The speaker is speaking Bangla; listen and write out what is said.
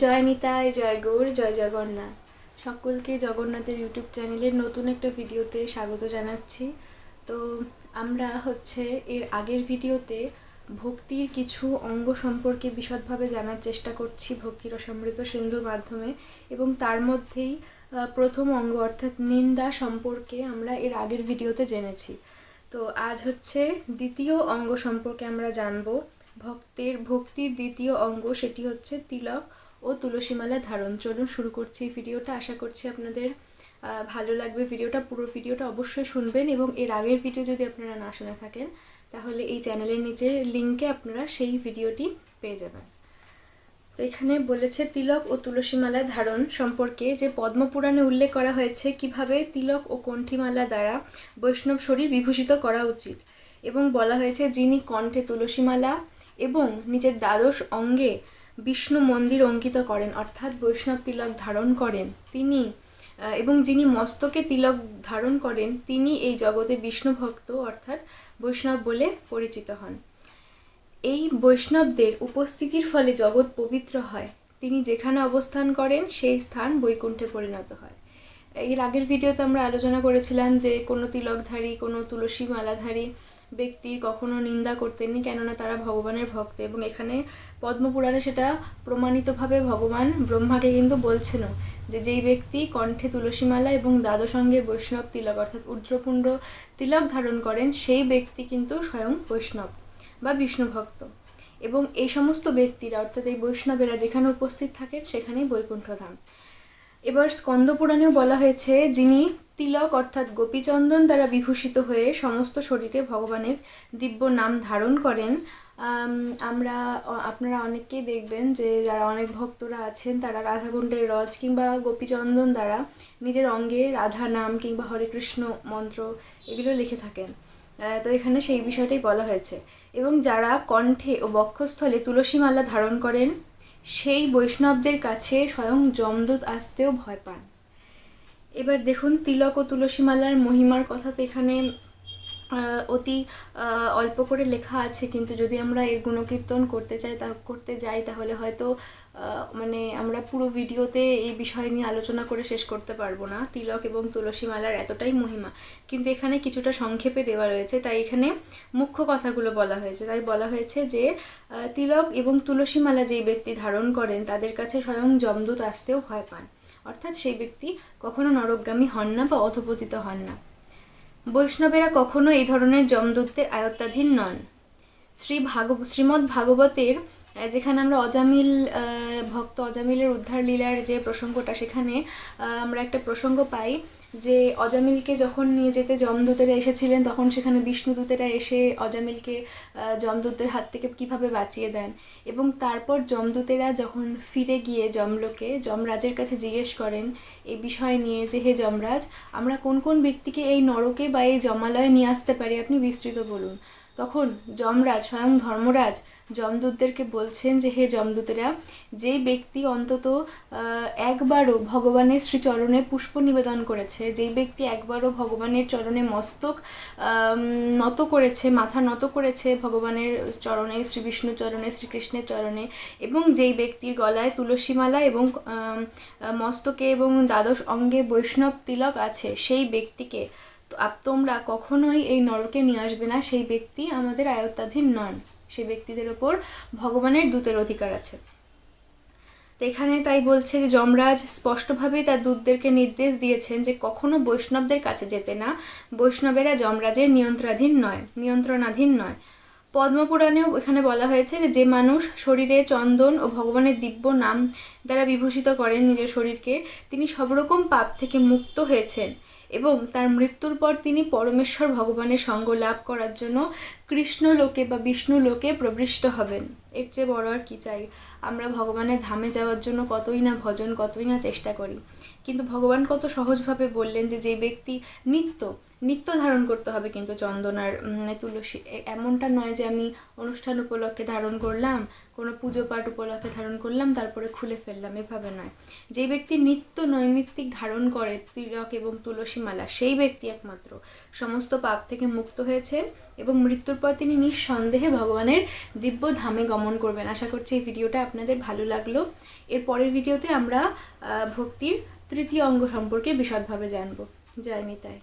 জয় নিতাই, জয় গৌর, জয় জগন্নাথ। সকলকে জগন্নাথের ইউটিউব চ্যানেলের নতুন একটা ভিডিওতে স্বাগত জানাচ্ছি। তো আমরা হচ্ছে এর আগের ভিডিওতে ভক্তির কিছু অঙ্গ সম্পর্কে বিশদভাবে জানার চেষ্টা করছি ভক্তির রসামৃত সিন্ধুর মাধ্যমে এবং তার মধ্যেই প্রথম অঙ্গ অর্থাৎ নিন্দা সম্পর্কে আমরা এর আগের ভিডিওতে জেনেছি। তো আজ হচ্ছে দ্বিতীয় অঙ্গ সম্পর্কে আমরা জানব। ভক্তের, ভক্তির দ্বিতীয় অঙ্গ সেটি হচ্ছে তিলক। ও তুলসীমালা ধারণ চলুন শুরু করছি ভিডিওটা। আশা করছি আপনাদের ভালো লাগবে। ভিডিওটা, পুরো ভিডিওটা অবশ্যই শুনবেন এবং এর আগের ভিডিও যদি আপনারা না শুনে থাকেন, তাহলে এই চ্যানেলের নিচের লিঙ্কে আপনারা সেই ভিডিওটি পেয়ে যাবেন। তো এখানে বলেছে, তিলক ও তুলসীমালা ধারণ সম্পর্কে যে পদ্মপুরাণে উল্লেখ করা হয়েছে, কীভাবে তিলক ও কণ্ঠীমালা দ্বারা বৈষ্ণব শরীর বিভূষিত করা উচিত এবং বলা হয়েছে, যিনি কণ্ঠে তুলসীমালা এবং নিজের দ্বাদশ অঙ্গে বিষ্ণু মন্দির অঙ্কিত করেন, অর্থাৎ বৈষ্ণব তিলক ধারণ করেন। তিনি এবং যিনি মস্তকে তিলক ধারণ করেন, তিনি এই জগতে বিষ্ণু ভক্ত, অর্থাৎ বৈষ্ণব বলে পরিচিত হন। এই বৈষ্ণবদের উপস্থিতির ফলে জগৎ পবিত্র হয়। তিনি যেখানে অবস্থান করেন, সেই স্থান বৈকুণ্ঠে পরিণত হয়। এর আগের ভিডিওতে আমরা আলোচনা করেছিলাম যে কোনো তিলকধারী, কোনো তুলসী মালাধারী ব্যক্তির কখনো নিন্দা করতেননি, কেননা তারা ভগবানের ভক্ত এবং এখানে পদ্মপুরাণে সেটা প্রমাণিতভাবে ভগবান ব্রহ্মাকে কিন্তু বলছেন যে যেই ব্যক্তি কণ্ঠে তুলসীমালা এবং দ্বাদসঙ্গে বৈষ্ণব তিলক অর্থাৎ উদ্রপুণ্ড তিলক ধারণ করেন, সেই ব্যক্তি কিন্তু স্বয়ং বৈষ্ণব বা বিষ্ণু ভক্ত। এবং এই সমস্ত ব্যক্তিরা অর্থাৎ এই বৈষ্ণবেরা যেখানে উপস্থিত থাকেন, সেখানেই বৈকুণ্ঠধাম। এবার স্কন্দপুরাণেও বলা হয়েছে, যিনি তিলক অর্থাৎ গোপীচন্দন দ্বারা বিভূষিত হয়ে সমস্ত শরীরে ভগবানের দিব্য নাম ধারণ করেন আমরা আপনারা অনেককেই দেখবেন যে যারা অনেক ভক্তরা আছেন, তারা রাধাকুণ্ডের রজ কিংবা গোপীচন্দন দ্বারা নিজের অঙ্গে রাধা নাম কিংবা হরে কৃষ্ণ মন্ত্র এগুলো লিখে থাকেন। তো এখানে সেই বিষয়টাই বলা হয়েছে। এবং যারা কণ্ঠে ও বক্ষস্থলে তুলসী মালা ধারণ করেন সেই বৈষ্ণবদের কাছে স্বয়ং যমদূত আসতেও ভয় পান। এবার দেখুন তিলক ও তুলসীমালার মহিমার কথা তো এখানে অতি অল্প করে লেখা আছে, কিন্তু যদি আমরা এর গুণকীর্তন করতে চাই, তা, করতে যাই, তাহলে হয়তো মানে আমরা পুরো ভিডিওতে এই বিষয় নিয়ে আলোচনা করে শেষ করতে পারব না। তিলক এবং তুলসী মালার এতটাই মহিমা। কিন্তু এখানে কিছুটা সংক্ষেপে দেওয়া রয়েছে। তাই এখানে মুখ্য কথাগুলো বলা হয়েছে। তাই বলা হয়েছে যে তিলক এবং তুলসী মালা যেই ব্যক্তি ধারণ করেন, তাদের কাছে স্বয়ং যমদূত আসতেও ভয় পান। অর্থাৎ সেই ব্যক্তি কখনো নরকগামী হন না বা অধপতিত হন না। বৈষ্ণবেরা কখনো এই ধরনের যমদূতের আয়ত্তাধীন নন। শ্রী ভাগব, শ্রীমদ্ ভাগবতের যেখানে আমরা অজামিল ভক্ত অজামিলের উদ্ধার লীলার যে প্রসঙ্গটা, সেখানে আমরা একটা প্রসঙ্গ পাই। যে অজামিলকে যখন নিয়ে যেতে যমদূতেরা এসেছিলেন তখন সেখানে বিষ্ণুদূতেরা এসে অজামিলকে আহ, যমদূতের হাত থেকে কীভাবে বাঁচিয়ে দেন এবং তারপর যমদূতেরা যখন ফিরে গিয়ে যমলোকে যমরাজের কাছে জিজ্ঞেস করেন এই বিষয় নিয়ে যে হে যমরাজ আমরা কোন কোন ব্যক্তিকে এই নরকে বা এই জমালয়ে নিয়ে আসতে পারি? আপনি বিস্তৃত বলুন। তখন যমরাজ স্বয়ং ধর্মরাজ যমদূতদেরকে বলছেন যে হে যমদূতেরা যে ব্যক্তি অন্তত একবারও ভগবানের শ্রীচরণে পুষ্প নিবেদন করেছে যেই ব্যক্তি একবারও ভগবানের চরণে মস্তক নত করেছে, মাথা নত করেছে ভগবানের চরণে শ্রী বিষ্ণু চরণে, শ্রীকৃষ্ণের চরণে এবং যেই ব্যক্তির গলায় তুলসীমালা এবং মস্তকে এবং দ্বাদশ অঙ্গে বৈষ্ণব তিলক আছে, সেই ব্যক্তিকে তোমরা কখনোই এই নরকে নিয়ে আসবে না, সেই ব্যক্তি আমাদের আয়ত্তাধীন নন। সেই ব্যক্তিদের ওপর ভগবানের দূতের অধিকার আছে। এখানে তাই বলছে যে যমরাজ স্পষ্টভাবেই তার দূতদেরকে নির্দেশ দিয়েছেন যে কখনো বৈষ্ণবদের কাছে যেতে না। বৈষ্ণবেরা যমরাজের নিয়ন্ত্রণাধীন নয় নিয়ন্ত্রণাধীন নয়। পদ্মপুরাণেও এখানে বলা হয়েছে যে যে মানুষ শরীরে চন্দন ও ভগবানের দিব্য নাম দ্বারা বিভূষিত করেন নিজের শরীরকে, তিনি সব রকম পাপ থেকে মুক্ত হয়েছেন এবং তার মৃত্যুর পর তিনি পরমেশ্বর ভগবানের সঙ্গ লাভ করার জন্য কৃষ্ণ লোকে বা বিষ্ণু লোকে প্রবৃষ্ট হবেন। এর চেয়ে বড় আর কি চাই? আমরা ভগবানের ধামে যাওয়ার জন্য কতই না ভজন, কতই না চেষ্টা করি। কিন্তু ভগবান কত সহজভাবে বললেন যে যে ব্যক্তি নিত্য নিত্য ধারণ করতে হবে কিন্তু চন্দন আর তুলসী এমনটা নয় যে আমি অনুষ্ঠান উপলক্ষে ধারণ করলাম, কোনো পুজো পাঠ উপলক্ষে ধারণ করলাম, তারপরে খুলে ফেললাম, এভাবে নয়। যে ব্যক্তি নিত্য নৈমিত্তিক ধারণ করে তিলক এবং তুলসী মালা, সেই ব্যক্তি একমাত্র। সমস্ত পাপ থেকে মুক্ত হয়েছে এবং মৃত্যুর পর তিনি নিঃসন্দেহে ভগবানের দিব্য ধামে গমন করবেন। আশা করছি এই ভিডিওটা আপনাদের ভালো লাগল। এর পরের ভিডিওতে আমরা ভক্তির তৃতীয় অঙ্গ সম্পর্কে বিশদভাবে জানব। জয় নিতাই।